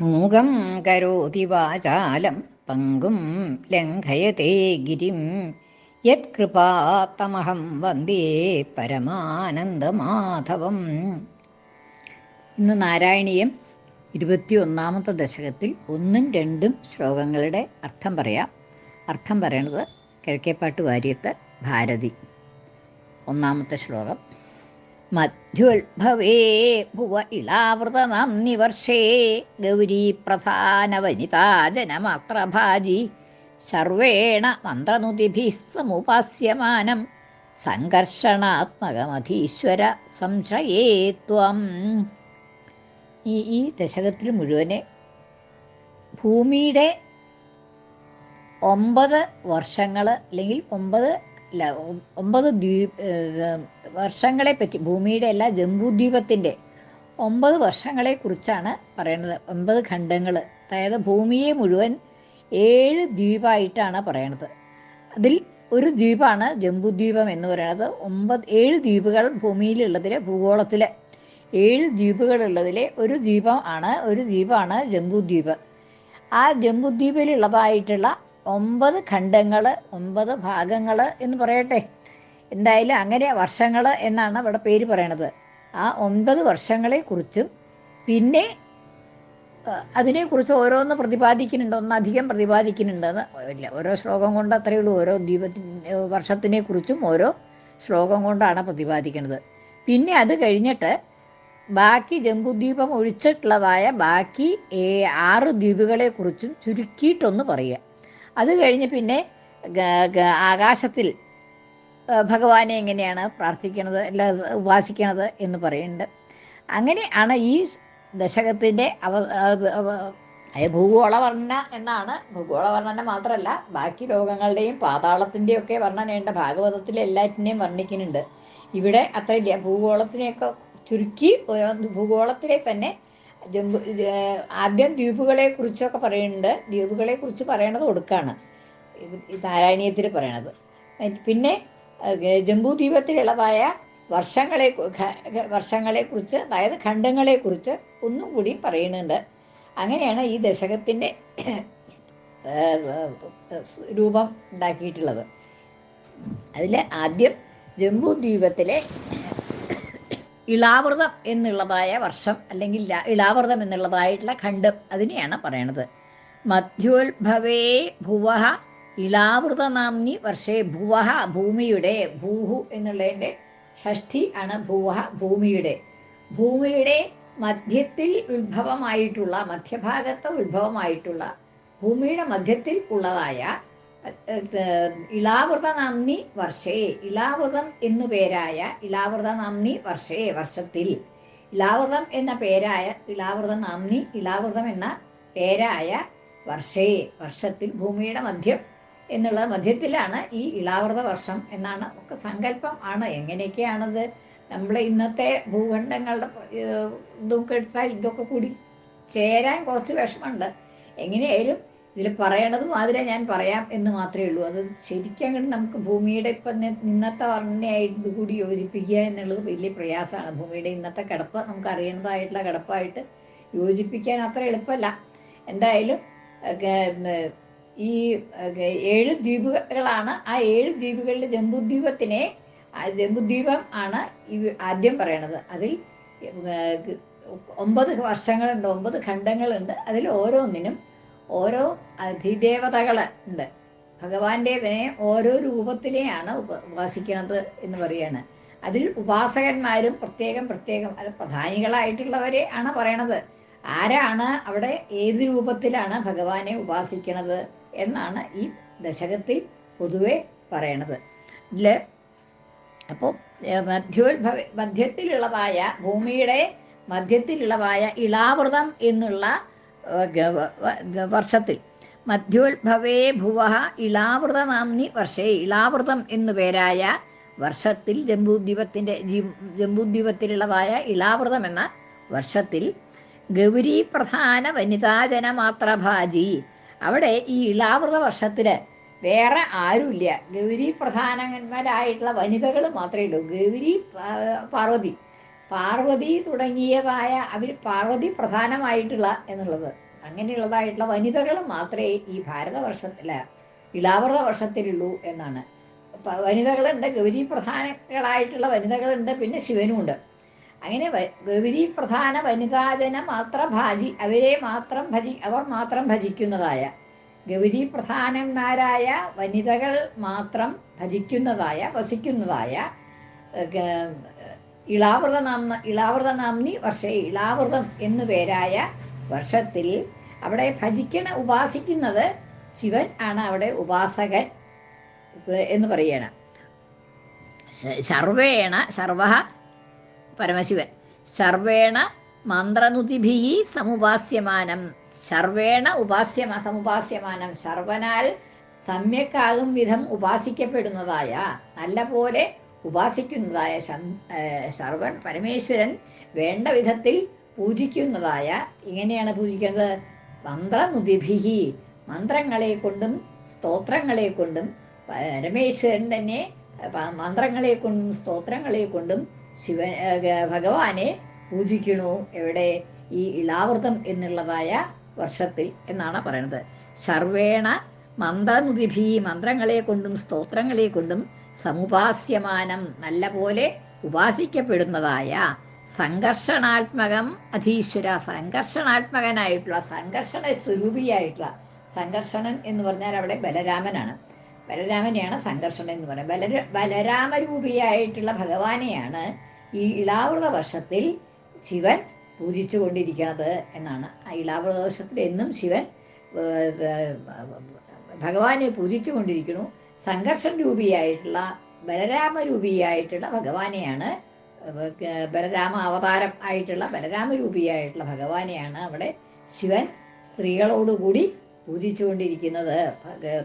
മൂകം കരോതി വാചാലം പങ്കും ലംഘയത്തെ ഗിരിം. യത്കൃപാത്തമഹം വന്ദേ പരമാനന്ദമാധവം. ഇന്ന് നാരായണീയം ഇരുപത്തിയൊന്നാമത്തെ ദശകത്തിൽ ഒന്നും രണ്ടും ശ്ലോകങ്ങളുടെ അർത്ഥം പറയാം. അർത്ഥം പറയണത് കിഴക്കേപ്പാട്ട് വാര്യത്ത് ഭാരതി. ഒന്നാമത്തെ ശ്ലോകം. മധ്യോത്ഭവേ ഭുവ ഇളാവൃതനാം നിവർഷേ. ഗൗരീ പ്രധാന വനിതാ ജനമാത്രഭാജി. സർവേണ മന്ത്രനുതിഭിः സമുപാസ്യമാനം. സംഘർഷണാത്മകമധീശ്വര സംശയേത്വം ഈ ഈ ദശകത്തിൽ മുഴുവനെ ഭൂമിയുടെ ഒമ്പത് വർഷങ്ങൾ അല്ലെങ്കിൽ ഒമ്പത് ഒമ്പത് ദ്വീപ് വർഷങ്ങളെ പറ്റി ഭൂമിയുടെ അല്ല ജംബുദ്വീപത്തിന്റെ ഒമ്പത് വർഷങ്ങളെ കുറിച്ചാണ് പറയുന്നത് ഒമ്പത് ഖണ്ഡങ്ങൾ അതായത് ഭൂമിയെ മുഴുവൻ ഏഴ് ദ്വീപായിട്ടാണ് പറയണത്. അതിൽ ഒരു ദ്വീപാണ് ജംബുദ്വീപം എന്ന് പറയുന്നത് ഒമ്പത് ഏഴ് ദ്വീപുകൾ ഭൂമിയിലുള്ളതിലെ ഭൂഗോളത്തിലെ ഏഴ് ദ്വീപുകളുള്ളതിലെ ഒരു ദ്വീപം ആണ് ഒരു ദ്വീപാണ് ജംബുദ്വീപ്. ആ ജംബുദ്വീപിലുള്ളതായിട്ടുള്ള ഒമ്പത് ഖണ്ഡങ്ങൾ ഒമ്പത് ഭാഗങ്ങൾ എന്ന് പറയട്ടെ. എന്തായാലും അങ്ങനെ വർഷങ്ങൾ എന്നാണ് അവിടെ പേര് പറയണത്. ആ ഒമ്പത് വർഷങ്ങളെ കുറിച്ചും പിന്നെ അതിനെക്കുറിച്ച് ഓരോന്ന് പ്രതിപാദിക്കുന്നുണ്ട്. ഒന്നധികം പ്രതിപാദിക്കുന്നുണ്ടെന്ന് ഇല്ല ഓരോ ശ്ലോകം കൊണ്ട് അത്രയേ ഉള്ളൂ. ഓരോ ദീപത്തിന്റെ വർഷത്തിനെ കുറിച്ചും ഓരോ ശ്ലോകം കൊണ്ടാണ് പ്രതിപാദിക്കുന്നത് പിന്നെ അത് കഴിഞ്ഞിട്ട് ബാക്കി ജംബുദ്വീപം ഒഴിച്ചിട്ടുള്ളതായ ബാക്കി ആറ് ദ്വീപുകളെ കുറിച്ചും ചുരുക്കിയിട്ടൊന്ന് പറയുക. അത് കഴിഞ്ഞ് പിന്നെ ആകാശത്തിൽ ഭഗവാനെ എങ്ങനെയാണ് പ്രാർത്ഥിക്കണത് അല്ല ഉപാസിക്കണത് എന്ന് പറയുന്നുണ്ട്. അങ്ങനെയാണ് ഈ ദശകത്തിന്റെ അവ ഭൂഗോള വർണന എന്നാണ് ഭൂഗോള വർണന മാത്രമല്ല ബാക്കി ലോകങ്ങളുടെയും പാതാളത്തിന്റെയും ഒക്കെ വർണനയുണ്ട് ഭാഗവതത്തിൽ എല്ലാറ്റിനെയും വർണിക്കുന്നുണ്ട്. ഇവിടെ അത്രയില്ല. ഭൂഗോളത്തിനെയൊക്കെ ചുരുക്കി ഭൂഗോളത്തിലെ തന്നെ ജംബു ഏർ ആദ്യം ദ്വീപുകളെ കുറിച്ചൊക്കെ പറയുന്നുണ്ട്. ദ്വീപുകളെ കുറിച്ച് പറയണത് ഒടുക്കാണ്. ഈ നാരായണീയത്തിൽ പറയണത്. പിന്നെ ഏർ ജംബൂദ്വീപത്തിലുള്ളതായ വർഷങ്ങളെ വർഷങ്ങളെ കുറിച്ച് അതായത് ഖണ്ഡങ്ങളെ കുറിച്ച് ഒന്നും കൂടി പറയുന്നുണ്ട്. അങ്ങനെയാണ് ഈ ദശകത്തിന്റെ രൂപം ഉണ്ടാക്കിയിട്ടുള്ളത്. അതിൽ ആദ്യം ജംബൂദ്വീപത്തിലെ ഇളാവൃതം എന്നുള്ളതായ വർഷം അല്ലെങ്കിൽ ഇളാവൃതം എന്നുള്ളതായിട്ടുള്ള ഖണ്ഡം അതിനെയാണ് പറയണത്. മധ്യോത്ഭവേ ഭുവ ഇളാവൃത നാംനി വർഷേ ഭുവ ഭൂമിയുടെ ഭൂഹു എന്നുള്ളതിന്റെ ഷഷ്ഠി ആണ് ഭുവ ഭൂമിയുടെ. ഭൂമിയുടെ മധ്യത്തിൽ ഉത്ഭവമായിട്ടുള്ള മധ്യഭാഗത്ത് ഉത്ഭവമായിട്ടുള്ള ഭൂമിയുടെ മധ്യത്തിൽ ഉള്ളതായ ഇളാവൃത നന്ദി വർഷേ. ഇളാവൃതം എന്നു പേരായ ഇളാവൃത നന്ദി വർഷേ വർഷത്തിൽ. ഇളാവൃതം എന്ന പേരായ ഇളാവൃത നന്ദി ഇളാവൃതം എന്ന പേരായ വർഷേ വർഷത്തിൽ ഭൂമിയുടെ മധ്യം എന്നുള്ള മധ്യത്തിലാണ് ഈ ഇളാവൃത വർഷം എന്നാണ് ഒക്കെ സങ്കല്പം ആണ്. എങ്ങനെയൊക്കെയാണത്? നമ്മൾ ഇന്നത്തെ ഭൂഖണ്ഡങ്ങളുടെ ഇതൊക്കെ എടുത്താൽ ഇതൊക്കെ കൂടി ചേരാൻ കുറച്ച് വിഷമമുണ്ട്. എങ്ങനെയായാലും ഇതിൽ പറയണത് മാതിരെ ഞാൻ പറയാം എന്ന് മാത്രമേ ഉള്ളൂ. അത് ശരിക്കും നമുക്ക് ഭൂമിയുടെ ഇപ്പം ഇന്നത്തെ വർണനയായിട്ട് ഇതുകൂടി യോജിപ്പിക്കുക എന്നുള്ളത് വലിയ പ്രയാസമാണ്. ഭൂമിയുടെ ഇന്നത്തെ കിടപ്പ് നമുക്ക് അറിയേണ്ടതായിട്ടുള്ള കിടപ്പായിട്ട് യോജിപ്പിക്കാൻ അത്ര എളുപ്പമല്ല. എന്തായാലും ഈ ഏഴ് ദ്വീപുകളാണ്. ആ ഏഴ് ദ്വീപുകളിലെ ജംബുദ്വീപത്തിനെ ജംബുദ്വീപം ആണ് ഈ ആദ്യം പറയണത്. അതിൽ ഒമ്പത് വർഷങ്ങളുണ്ട് ഒമ്പത് ഖണ്ഡങ്ങളുണ്ട്. അതിൽ ഓരോന്നിനും ഓരോ അധിദേവതകൾ ഉണ്ട്. ഭഗവാന്റെ ഓരോ രൂപത്തിലെയാണ് ഉപ ഉപാസിക്കണത് എന്ന് പറയാണ് അതിൽ ഉപാസകന്മാരും പ്രത്യേകം പ്രത്യേകം അത് പ്രധാനികളായിട്ടുള്ളവരെ ആണ് പറയണത്. ആരാണ് അവിടെ ഏത് രൂപത്തിലാണ് ഭഗവാനെ ഉപാസിക്കണത് എന്നാണ് ഈ ദശകത്തിൽ പൊതുവെ പറയണത്. ഇതിൽ അപ്പോൾ മധ്യോത്ഭവ മധ്യത്തിലുള്ളതായ ഭൂമിയുടെ മധ്യത്തിലുള്ളതായ ഇളാവൃതം എന്നുള്ള വർഷത്തിൽ. മധ്യോത്ഭവേ ഭുവ ഇളാവൃത നാംനി വർഷേ. ഇളാവൃതം എന്നു പേരായ വർഷത്തിൽ ജംബൂദ്വീപത്തിന്റെ ജംബൂദ്വീപത്തിലുള്ളതായ ഇളാവൃതം എന്ന വർഷത്തിൽ ഗൗരി പ്രധാന വനിതാജന മാത്രഭാജി. അവിടെ ഈ ഇളാവൃത വർഷത്തിൽ വേറെ ആരുമില്ല. ഗൗരി പ്രധാനന്മാരായിട്ടുള്ള വനിതകൾ മാത്രമേ ഉള്ളൂ. ഗൗരി പാർവതി. പാർവതി തുടങ്ങിയതായ അവർ പാർവതി പ്രധാനമായിട്ടുള്ള എന്നുള്ളത്. അങ്ങനെയുള്ളതായിട്ടുള്ള വനിതകൾ മാത്രമേ ഈ ഭാരതവർഷത്തില ഇളാവൃത വർഷത്തിലുള്ളൂ എന്നാണ്. വനിതകളുണ്ട് ഗൗരി പ്രധാനകളായിട്ടുള്ള വനിതകളുണ്ട് പിന്നെ ശിവനുമുണ്ട്. അങ്ങനെ ഗൗരി പ്രധാന വനിതാജന മാത്രം ഭാജി അവരെ മാത്രം ഭജി അവർ മാത്രം ഭജിക്കുന്നതായ ഗൗരി പ്രധാനന്മാരായ വനിതകൾ മാത്രം ഭജിക്കുന്നതായ വസിക്കുന്നതായ ഇളാവൃത നാം ഇളാവൃത വർഷേ ഇളാവൃതം എന്നു പേരായ വർഷത്തിൽ അവിടെ ഭജിക്കണ ഉപാസിക്കുന്നത് ശിവൻ ആണ്. അവിടെ ഉപാസകൻ എന്ന് പറയണം സർവേണ സർവ പരമശിവൻ. സർവേണ മന്ത്രനുതിഭി സമുപാസ്യമാനം. സർവേണ ഉപാസ്യമ സമുപാസ്യമാനം. സർവനാൽ സമ്യക്കാകും വിധം ഉപാസിക്കപ്പെടുന്നതായ നല്ല പോലെ ഉപാസിക്കുന്നതായ സർവൻ പരമേശ്വരൻ വേണ്ട വിധത്തിൽ പൂജിക്കുന്നതായ ഇങ്ങനെയാണ് പൂജിക്കുന്നത്. മന്ത്രനുതിഭിഹി മന്ത്രങ്ങളെ കൊണ്ടും സ്തോത്രങ്ങളെ കൊണ്ടും പരമേശ്വരൻ തന്നെ മന്ത്രങ്ങളെ കൊണ്ടും സ്തോത്രങ്ങളെ കൊണ്ടും ശിവ ഭഗവാനെ പൂജിക്കണു. എവിടെ? ഈ ഇളാവൃതം എന്നുള്ളതായ വർഷത്തിൽ എന്നാണ് പറയുന്നത്. സർവേണ മന്ത്രനുതിഭി മന്ത്രങ്ങളെ കൊണ്ടും സ്തോത്രങ്ങളെ കൊണ്ടും സമുപാസ്യമാനം നല്ല പോലെ ഉപാസിക്കപ്പെടുന്നതായ സംഘർഷണാത്മകം അധീശ്വര സംഘർഷണാത്മകനായിട്ടുള്ള സംഘർഷണ സ്വരൂപിയായിട്ടുള്ള സംഘർഷണൻ എന്ന് പറഞ്ഞാൽ അവിടെ ബലരാമനാണ്. ബലരാമനെയാണ് സംഘർഷണൻ എന്ന് പറയുന്നത്. ബലര ബലരാമരൂപിയായിട്ടുള്ള ഭഗവാനെയാണ് ഈ ഇളാവൃത വർഷത്തിൽ ശിവൻ പൂജിച്ചു കൊണ്ടിരിക്കുന്നത് എന്നാണ്. ആ ഇളാവൃത വർഷത്തിൽ എന്നും ശിവൻ ഭഗവാനെ ഏർ, ഭഗവാനെ രൂപിയായിട്ടുള്ള ബലരാമ രൂപിയായിട്ടുള്ള ഭഗവാനെയാണ് ബലരാമ അവതാരം ആയിട്ടുള്ള ബലരാമരൂപിയായിട്ടുള്ള ഭഗവാനെയാണ് അവിടെ ശിവൻ സ്ത്രീകളോടുകൂടി പൂജിച്ചുകൊണ്ടിരിക്കുന്നത്.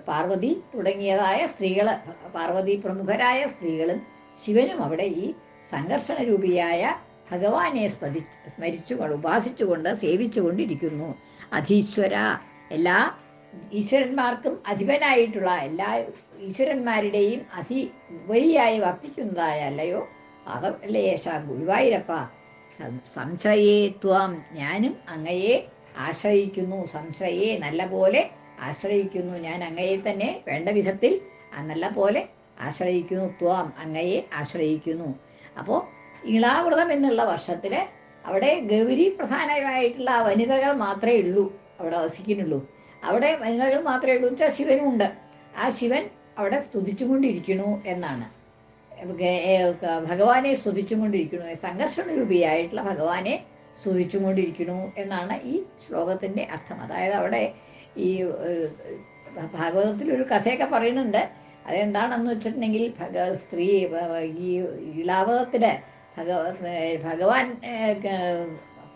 പാർവതി തുടങ്ങിയതായ സ്ത്രീകൾ പാർവതി പ്രമുഖരായ സ്ത്രീകളും ശിവനും അവിടെ ഈ സംഘർഷണ രൂപിയായ ഭഗവാനെ സ്മരി സ്മരിച്ചു ഉപാസിച്ചുകൊണ്ട് സേവിച്ചുകൊണ്ടിരിക്കുന്നു. അധീശ്വര എല്ലാ ഈശ്വരന്മാർക്കും അധിപനായിട്ടുള്ള എല്ലാ ഈശ്വരന്മാരുടെയും അധി ഉപരിയായി വർത്തിക്കുന്നതായല്ലയോ? അതല്ലേ യേശ ഗുരുവായൂരപ്പ. സംശയേ ത്വം ഞാനും അങ്ങയെ ആശ്രയിക്കുന്നു. സംശയേ നല്ല പോലെ ആശ്രയിക്കുന്നു. ഞാൻ അങ്ങയെ തന്നെ വേണ്ട വിധത്തിൽ നല്ല പോലെ ആശ്രയിക്കുന്നു. ത്വം അങ്ങയെ ആശ്രയിക്കുന്നു. അപ്പോൾ ഇളാവൃതം എന്നുള്ള വർഷത്തിൽ അവിടെ ഗൗരി പ്രധാനമായിട്ടുള്ള വനിതകൾ മാത്രമേ ഉള്ളൂ. അവിടെ വസിക്കുന്നുള്ളൂ. അവിടെ വനിതകൾ മാത്രമേ ഉള്ളൂ വെച്ചാൽ ശിവനും ഉണ്ട് ആ ശിവൻ അവിടെ സ്തുതിച്ചുകൊണ്ടിരിക്കുന്നു എന്നാണ്. ഭഗവാനെ സ്തുതിച്ചുകൊണ്ടിരിക്കുന്നു. സംഘർഷണ രൂപിയായിട്ടുള്ള ഭഗവാനെ സ്തുതിച്ചുകൊണ്ടിരിക്കുന്നു എന്നാണ് ഈ ശ്ലോകത്തിന്റെ അർത്ഥം. അതായത് അവിടെ ഈ ഭാഗവതത്തിൽ ഒരു കഥയൊക്കെ പറയുന്നുണ്ട്. അതെന്താണെന്ന് വെച്ചിട്ടുണ്ടെങ്കിൽ ഭഗ സ്ത്രീ ഈ ഇളാവതത്തിന് ഭഗ ഭഗവാൻ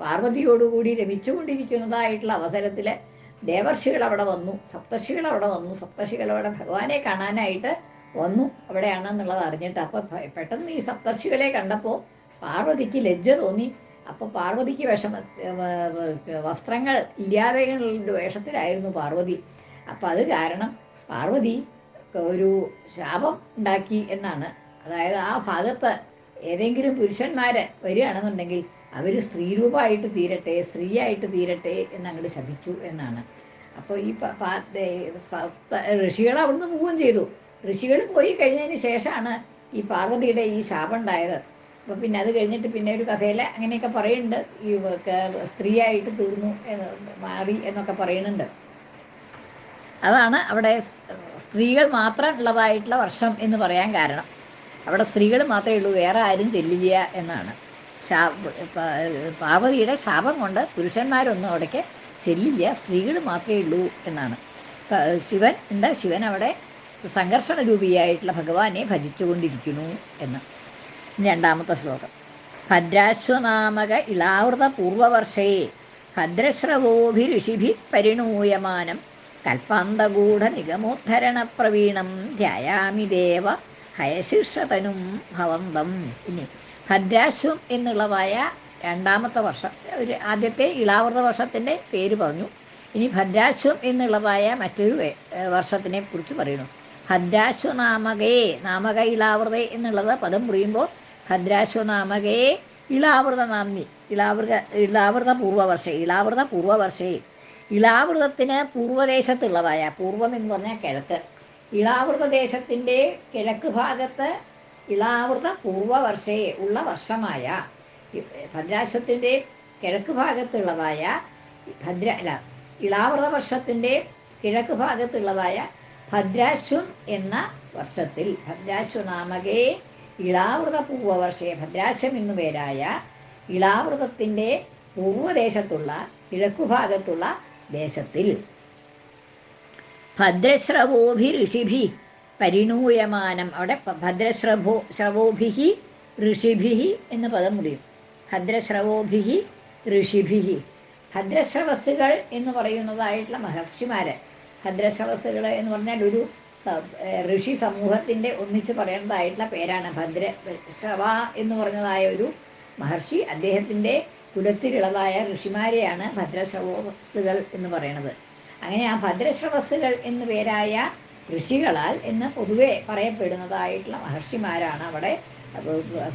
പാർവതിയോടുകൂടി രമിച്ചുകൊണ്ടിരിക്കുന്നതായിട്ടുള്ള അവസരത്തിൽ ദേവർഷികൾ അവിടെ വന്നു സപ്തർഷികൾ അവിടെ വന്നു. സപ്തർഷികൾ അവിടെ ഭഗവാനെ കാണാനായിട്ട് വന്നു. അവിടെയാണെന്നുള്ളത് അറിഞ്ഞിട്ട് അപ്പൊ പെട്ടെന്ന് ഈ സപ്തർഷികളെ കണ്ടപ്പോൾ പാർവതിക്ക് ലജ്ജ തോന്നി. അപ്പൊ പാർവതിക്ക് വിഷമ വസ്ത്രങ്ങൾ ഇല്ലാതെയുള്ള വേഷത്തിലായിരുന്നു പാർവതി. അപ്പൊ അത് കാരണം പാർവതി ഒരു ശാപം ഉണ്ടാക്കി എന്നാണ്. അതായത് ആ ഭാഗത്ത് ഏതെങ്കിലും പുരുഷന്മാര് വരികയാണെന്നുണ്ടെങ്കിൽ അവർ സ്ത്രീരൂപമായിട്ട് തീരട്ടെ സ്ത്രീയായിട്ട് തീരട്ടെ എന്നങ്ങോട്ട് ശപിച്ചു എന്നാണ്. അപ്പോൾ ഈ സപ്ത- ഋഷികൾ അവിടുന്ന് പോവുകയും ചെയ്തു. ഋഷികൾ പോയി കഴിഞ്ഞതിന് ശേഷമാണ് ഈ പാർവതിയുടെ ഈ ശാപം ഉണ്ടായത്. അപ്പോൾ പിന്നെ അത് കഴിഞ്ഞിട്ട് പിന്നെ ഒരു കഥയിൽ അങ്ങനെയൊക്കെ പറയുന്നുണ്ട്. ഈ സ്ത്രീയായിട്ട് തീർന്നു മാറി എന്നൊക്കെ പറയുന്നുണ്ട്. അതാണ് അവിടെ സ്ത്രീകൾ മാത്രം ഉള്ളതായിട്ടുള്ള വർഷം എന്ന് പറയാൻ കാരണം. അവിടെ സ്ത്രീകൾ മാത്രമേ ഉള്ളൂ വേറെ ആരും ചെല്ലില്ല എന്നാണ്. പാർവതിയുടെ ശാപം കൊണ്ട് പുരുഷന്മാരൊന്നും അവിടേക്ക് ചെല്ലില്ല സ്ത്രീകൾ മാത്രമേ ഉള്ളൂ എന്നാണ്. ശിവൻ ഉണ്ട് ശിവൻ അവിടെ സംഘർഷണ രൂപിയായിട്ടുള്ള ഭഗവാനെ ഭജിച്ചുകൊണ്ടിരിക്കുന്നു എന്ന്. രണ്ടാമത്തെ ശ്ലോകം. ഭദ്രാശ്വനാമക ഇളാവൃത പൂർവവർഷേ ഭദ്രശ്രവോഭി ഋഷിഭി പരിണൂയമാനം കൽപ്പാന്തഗൂഢ നിഗമോദ്ധരണ പ്രവീണം ധ്യായാമി ദേവ ഹയശീർഷതനും ഭവന്തം. ഇനി ഭദ്രാശ്വം എന്നുള്ളതായ രണ്ടാമത്തെ വർഷം. ഒരു ആദ്യത്തെ ഇളാവൃത വർഷത്തിന്റെ പേര് പറഞ്ഞു. ഇനി ഭദ്രാശ്വം എന്നുള്ളതായ മറ്റൊരു വർഷത്തിനെ കുറിച്ച് പറയുന്നു. ഭദ്രാശ്വനാമകയെ നാമക ഇളാവൃത എന്നുള്ളത് പദം പുറിയുമ്പോൾ ഭദ്രാശ്വനാമകയെ ഇളാവൃത നാമ്നി ഇളാവൃത ഇളാവൃത പൂർവവർഷേ ഇളാവൃത പൂർവവർഷേ. ഇളാവൃതത്തിന് പൂർവദേശത്തുള്ളതായ പൂർവം എന്ന് പറഞ്ഞാൽ കിഴക്ക്. ഇളാവൃത ദേശത്തിന്റെ കിഴക്ക് ഭാഗത്ത് ഇളാവൃത പൂർവവർഷേ ഉള്ള വർഷമായ ഭദ്രാശ്വത്തിന്റെ കിഴക്ക് ഭാഗത്തുള്ളതായ ഭദ്ര അല്ല ഇളാവൃത വർഷത്തിന്റെ കിഴക്ക് ഭാഗത്തുള്ളതായ ഭദ്രാശ്വം എന്ന വർഷത്തിൽ ഭദ്രാശ്വനാമകേ ഇളാവൃത പൂർവവർഷേ ഭദ്രാശ്വം എന്നു പേരായ ഇളാവൃതത്തിന്റെ പൂർവദേശത്തുള്ള കിഴക്കുഭാഗത്തുള്ള ദേശത്തിൽ. ഭദ്രശ്രവോഭി ഋഷിഭി പരിണൂയമാനം. അവിടെ ഭദ്രശ്രഭോ ശ്രവോഭിഹി ഋഷിഭിഹി എന്ന പദം മുടിയും ഭദ്രശ്രവോഭിഹി ഋഷിഭിഹി. ഭദ്രശ്രവസ്സുകൾ എന്ന് പറയുന്നതായിട്ടുള്ള മഹർഷിമാര്. ഭദ്രശ്രവസ്സുകൾ എന്ന് പറഞ്ഞാൽ ഒരു ഋഷി സമൂഹത്തിന്റെ ഒന്നിച്ച് പറയേണ്ടതായിട്ടുള്ള പേരാണ്. ഭദ്ര ശ്രവ എന്ന് പറഞ്ഞതായ ഒരു മഹർഷി അദ്ദേഹത്തിന്റെ കുലത്തിലുള്ളതായ ഋഷിമാരെയാണ് ഭദ്രശ്രവസ്സുകൾ എന്ന് പറയുന്നത് അങ്ങനെ ആ ഭദ്രശ്രവസ്സുകൾ എന്ന് പേരായ ഋഷികളാൽ എന്ന് പൊതുവെ പറയപ്പെടുന്നതായിട്ടുള്ള മഹർഷിമാരാണ് അവിടെ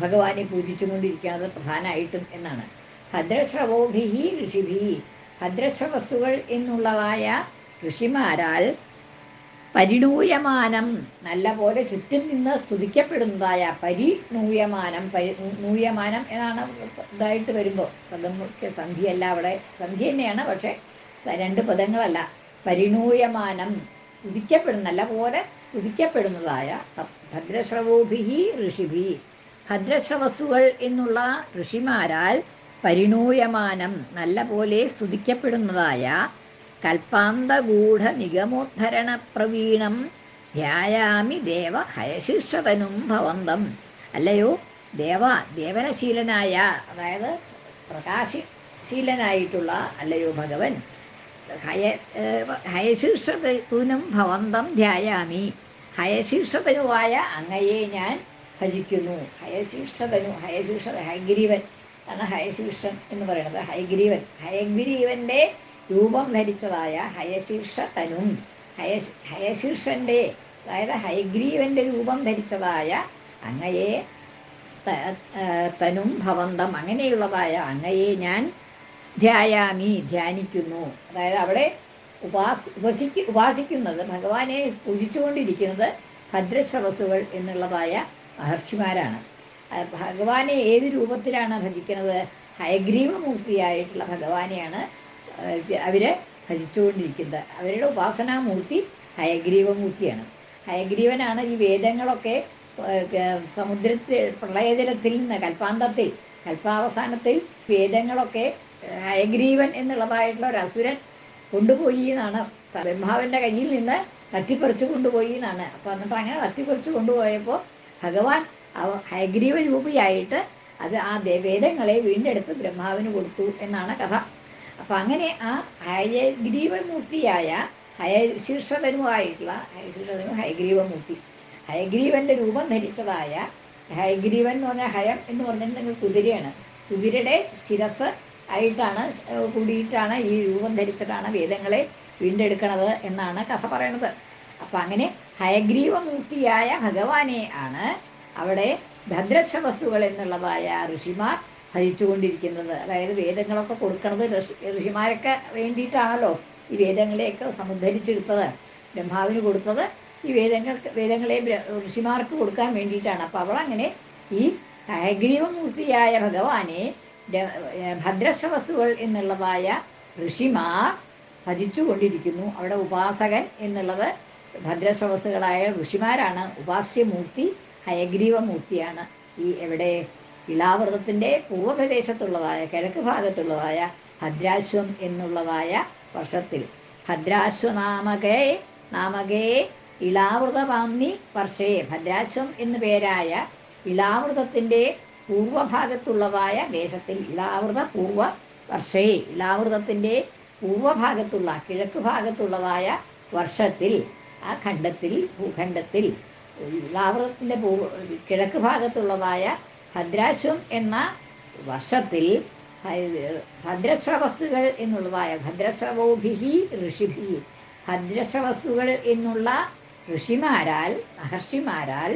ഭഗവാനെ പൂജിച്ചുകൊണ്ടിരിക്കുന്നത് പ്രധാനമായിട്ടും എന്നാണ്. ഭദ്രശ്രവോഭിഹി ഋഷിഭി. ഭദ്രശ്രവസ്സുകൾ എന്നുള്ളതായ ഋഷിമാരാൽ പരിണൂയമാനം നല്ല പോലെ ചുറ്റും നിന്ന് സ്തുതിക്കപ്പെടുന്നതായ പരിണൂയമാനം പരി നൂയമാനം എന്നാണ് ഇതായിട്ട് വരുമ്പോൾ പദമൊക്കെ സന്ധിയല്ല അവിടെ. സന്ധി തന്നെയാണ് പക്ഷേ രണ്ട് പദങ്ങളല്ല. പരിണൂയമാനം സ്തുതിക്കപ്പെടുന്ന നല്ല പോലെ സ്തുതിക്കപ്പെടുന്നതായ ഭദ്രശ്രവോഭിഹി ഋഷിഭി. ഭദ്രശ്രവസ്സുകൾ എന്നുള്ള ഋഷിമാരാൽ പരിണൂയമാനം നല്ല പോലെ സ്തുതിക്കപ്പെടുന്നതായ കൽപ്പാന്തഗൂഢ നിഗമോദ്ധരണ പ്രവീണം ധ്യായാമി ദേവ ഹയശീർഷതനും ഭവന്തം. അല്ലയോ? ദേവ ദേവനശീലനായ അതായത് പ്രകാശശീലനായിട്ടുള്ള അല്ലയോ ഭഗവൻ? ഹയ ഹയശീർഷതനും ഭവന്തം ധ്യായാമി. ഹയശീർഷതനുവായ അങ്ങയെ ഞാൻ ഭജിക്കുന്നു. ഹയശീർഷതനു ഹയശീർഷ ഹയഗ്രീവൻ ആണ് ഹയശീർഷൻ എന്ന് പറയുന്നത്. ഹയഗ്രീവൻ ഹയഗ്രീവന്റെ രൂപം ധരിച്ചതായ ഹയശീർഷതനും ഹയ ഹയശീർഷന്റെ അതായത് ഹയഗ്രീവന്റെ രൂപം ധരിച്ചതായ അങ്ങയെ തനും ഭവന്തം അങ്ങനെയുള്ളതായ അങ്ങയെ ഞാൻ ധ്യായാമി ധ്യാനിക്കുന്നു. അതായത് അവിടെ ഉപാസി ഉപസിക്ക് ഉപാസിക്കുന്നത് ഭഗവാനെ പൂജിച്ചുകൊണ്ടിരിക്കുന്നത് ഭദ്രശ്രവസുകൾ എന്നുള്ളതായ മഹർഷിമാരാണ്. ഭഗവാനെ ഏത് രൂപത്തിലാണ് ഭജിക്കുന്നത്? ഹയഗ്രീവമൂർത്തിയായിട്ടുള്ള ഭഗവാനെയാണ് അവർ ഭജിച്ചുകൊണ്ടിരിക്കുന്നത്. അവരുടെ ഉപാസനാമൂർത്തി ഹയഗ്രീവമൂർത്തിയാണ്. ഹയഗ്രീവനാണ് ഈ വേദങ്ങളൊക്കെ സമുദ്രത്തിൽ പ്രളയജലത്തിൽ നിന്ന് കൽപ്പാന്തത്തിൽ കൽപ്പാവസാനത്തിൽ വേദങ്ങളൊക്കെ ഹയഗ്രീവൻ എന്നുള്ളതായിട്ടുള്ള ഒരു അസുരൻ കൊണ്ടുപോയി എന്നാണ്. ബ്രഹ്മാവിന്റെ കയ്യിൽ നിന്ന് തട്ടിപ്പറിച്ചു കൊണ്ടുപോയി എന്നാണ്. അപ്പോൾ എന്നിട്ട് അങ്ങനെ തട്ടിപ്പറിച്ചു കൊണ്ടുപോയപ്പോൾ ഭഗവാൻ അവ ഹയഗ്രീവ രൂപിയായിട്ട് അത് ആ ദേവേദങ്ങളെ വീണ്ടെടുത്ത് ബ്രഹ്മാവിന് കൊടുത്തു എന്നാണ് കഥ. അപ്പം അങ്ങനെ ആ ഹയഗ്രീവമൂർത്തിയായ ഹയ ഹയശീർഷതനുമായിട്ടുള്ള ഹയശീർഷതനു ഹയഗ്രീവമൂർത്തി ഹയഗ്രീവന്റെ രൂപം ധരിച്ചതായ ഹയഗ്രീവൻ എന്ന് പറഞ്ഞാൽ ഹയം എന്ന് പറഞ്ഞിട്ടുണ്ടെങ്കിൽ കുതിരയാണ്. കുതിരയുടെ ശിരസ് ആയിട്ടാണ് കൂടിയിട്ടാണ് ഈ രൂപം ധരിച്ചിട്ടാണ് വേദങ്ങളെ വീണ്ടെടുക്കണത് എന്നാണ് കഥ പറയണത് അപ്പം അങ്ങനെ ഹയഗ്രീവമൂർത്തിയായ ഭഗവാനെ ആണ് അവിടെ ഭദ്രശ്രവസ്സുകൾ എന്നുള്ളതായ ഋഷിമാർ ഭജിച്ചുകൊണ്ടിരിക്കുന്നത് അതായത് വേദങ്ങളൊക്കെ കൊടുക്കുന്നത് ഋഷി ഋഷിമാരൊക്കെ വേണ്ടിയിട്ടാണല്ലോ ഈ വേദങ്ങളെയൊക്കെ സമുദ്ധരിച്ചെടുത്തത് ബ്രഹ്മാവിന് കൊടുത്തത്. ഈ വേദങ്ങൾ വേദങ്ങളെ ഋഷിമാർക്ക് കൊടുക്കാൻ വേണ്ടിയിട്ടാണ്. അപ്പോൾ അവളങ്ങനെ ഈ ഹയഗ്രീവമൂർത്തിയായ ഭഗവാനെ ഭദ്രശ്രവസ്സുകൾ എന്നുള്ളതായ ഋഷിമാർ ഭജിച്ചുകൊണ്ടിരിക്കുന്നു. അവിടെ ഉപാസകൻ എന്നുള്ളത് ഭദ്രശ്രവസ്സുകളായ ഋഷിമാരാണ്. ഉപാസ്യമൂർത്തി ഹയഗ്രീവമൂർത്തിയാണ്. ഈ എവിടെ ഇളാവൃതത്തിന്റെ പൂർവപ്രദേശത്തുള്ളതായ കിഴക്ക് ഭാഗത്തുള്ളതായ ഭദ്രാശ്വം എന്നുള്ളതായ വർഷത്തിൽ. ഭദ്രാശ്വനാമകേ നാമകേ ഇളാവൃതപാന്നി വർഷേ. ഭദ്രാശ്വം എന്നു പേരായ ഇളാവൃതത്തിന്റെ പൂർവഭാഗത്തുള്ളതായ ദേശത്തിൽ ഇളാവൃത പൂർവ വർഷേ ഇളാവൃതത്തിന്റെ പൂർവഭാഗത്തുള്ള കിഴക്ക് ഭാഗത്തുള്ളതായ വർഷത്തിൽ ആ ഖണ്ഡത്തിൽ ഭൂഖണ്ഡത്തിൽ ഇളാവൃതത്തിന്റെ പൂർവ കിഴക്ക് ഭാഗത്തുള്ളതായ ഭദ്രാശ്വം എന്ന വർഷത്തിൽ ഭദ്രശ്രവസ്സുകൾ എന്നുള്ളതായ ഭദ്രശ്രവോഭിഹി ഋഷിഭി ഭദ്രശ്രവസ്സുകൾ എന്നുള്ള ഋഷിമാരാൽ മഹർഷിമാരാൽ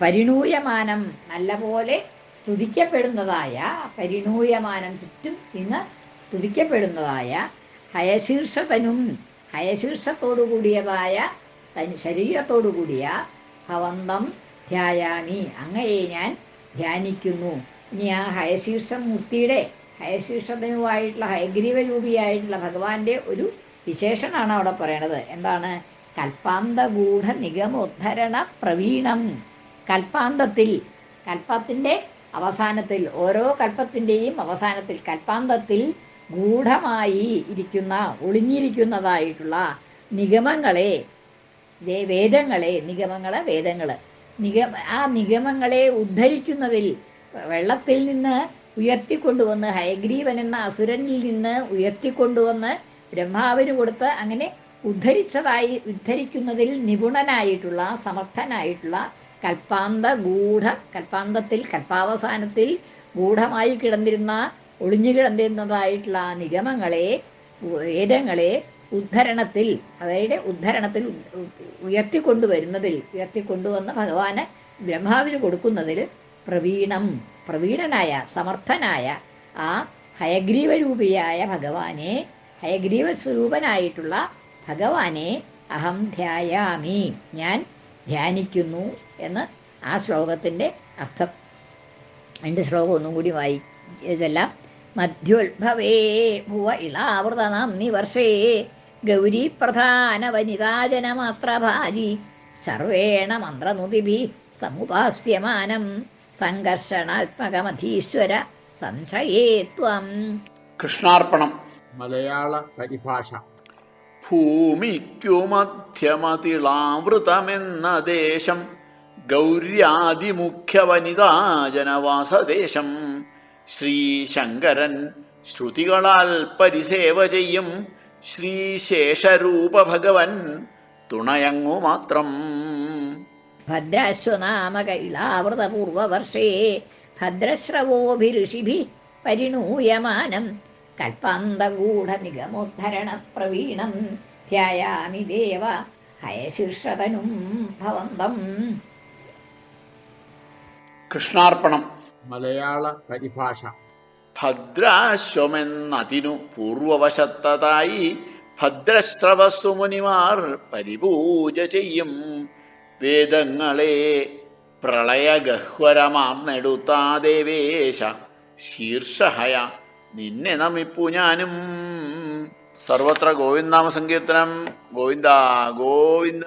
പരിണൂയമാനം നല്ലപോലെ സ്തുതിക്കപ്പെടുന്നതായ പരിണൂയമാനം ചുറ്റും നിന്ന് സ്തുതിക്കപ്പെടുന്നതായ ഹയശീർഷതനും ഹയശീർഷത്തോടുകൂടിയതായ ശരീരത്തോടു ശരീരത്തോടുകൂടിയ ഭവന്തം ധ്യായാമി. അങ്ങയെ ഞാൻ ധ്യാനിക്കുന്നു. ഇനി ആ ഹയശീർഷമൂർത്തിയുടെ ഹയശീർഷതനുമായിട്ടുള്ള ഹയഗ്രീവരൂപിയായിട്ടുള്ള ഭഗവാന്റെ ഒരു വിശേഷണമാണ് അവിടെ പറയണത്. എന്താണ്? കൽപ്പാന്തഗൂഢ നിഗമോദ്ധരണ പ്രവീണം കൽപ്പാന്തത്തിൽ കൽപ്പത്തിന്റെ അവസാനത്തിൽ ഓരോ കൽപ്പത്തിന്റെയും അവസാനത്തിൽ കൽപ്പാന്തത്തിൽ ഗൂഢമായി ഇരിക്കുന്ന ഒളിഞ്ഞിരിക്കുന്നതായിട്ടുള്ള നിഗമങ്ങളെ വേദങ്ങളെ നിഗമങ്ങളെ വേദങ്ങൾ നിഗമ ആ നിഗമങ്ങളെ ഉദ്ധരിക്കുന്നതിൽ വെള്ളത്തിൽ നിന്ന് ഉയർത്തിക്കൊണ്ടുവന്ന് ഹയഗ്രീവൻ എന്ന അസുരനിൽ നിന്ന് ഉയർത്തിക്കൊണ്ടുവന്ന് ബ്രഹ്മാവിന് കൊടുത്ത് അങ്ങനെ ഉദ്ധരിച്ചതായി ഉദ്ധരിക്കുന്നതിൽ നിപുണനായിട്ടുള്ള സമർത്ഥനായിട്ടുള്ള കൽപ്പാന്ത ഗൂഢ കൽപ്പാന്തത്തിൽ കൽപ്പാവസാനത്തിൽ ഗൂഢമായി കിടന്നിരുന്ന ഒളിഞ്ഞു കിടന്നിരുന്നതായിട്ടുള്ള നിഗമങ്ങളെ വേദങ്ങളെ ഉദ്ധരണത്തിൽ അവരുടെ ഉദ്ധരണത്തിൽ ഉയർത്തിക്കൊണ്ടുവരുന്നതിൽ ഉയർത്തിക്കൊണ്ടുവന്ന് ഭഗവാന് ബ്രഹ്മാവിന് കൊടുക്കുന്നതിൽ പ്രവീണം പ്രവീണനായ സമർത്ഥനായ ആ ഹയഗ്രീവരൂപിയായ ഭഗവാനെ ഹയഗ്രീവ സ്വരൂപനായിട്ടുള്ള ഭഗവാനെ അഹം ധ്യായാമി. ഞാൻ ധ്യാനിക്കുന്നു എന്ന് ആ ശ്ലോകത്തിന്റെ അർത്ഥം. രണ്ട് ശ്ലോകം ഒന്നും കൂടി വായി. ചെല്ലാം മധ്യോത്ഭവേ ഭുവ ഇളാവൃതനാംനി നിവർഷേ. ഗൗരി പ്രധാന വനിതാജനമാത്രഭാജി സർവേണ മന്ത്രനുതിഭി സമുപാസ്യമാനം. സംഘർഷണാത്മകമധീശ്വര സംശയേ ത്വം. കൃഷ്ണാർപ്പണം. മലയാള പരിഭാഷ. ഭൂമിക്കു മധ്യമതിളാവൃതമെന്ന ദേശം ഗൗര്യാദിമുഖ്യ വനിതാജനവാസദേശം ശ്രീശങ്കരൻ ശ്രുതികളാൽ പരിസേവ ചെയ്യും. ശ്രീശേഷരൂപ ഭഗവൻ തുണയങ്ങു മാത്രം. ഭദ്രാശ്വനാമകൈളാവൃതപൂർവവർഷേ ഭദ്രശ്രവോഭിഋഷിഭി പരിണൂയമാനം. കൽപ്പാന്തഗൂഢനിഗമോദ്ധരണ ധ്യയാമി ദേവ ഹയശീർഷതനും ഭവന്തം. കൃഷ്ണാർപ്പണം. മലയാള പരിഭാഷ. ഭദ്രാശ്വമെന്നതിനു പൂർവവശത്തതായി ഭദ്രശ്രവസ്സുമുനിമാർ പരിപൂജ ചെയ്യും. വേദങ്ങളെ പ്രളയഗഹ്വരമാർന്നെടുത്താ ദേവേശ ശീർഷഹയ നിന്നെ നമിപ്പു ഞാനും. സർവത്ര ഗോവിന്ദ സങ്കീർത്തനം ഗോവിന്ദ ഗോവിന്ദ.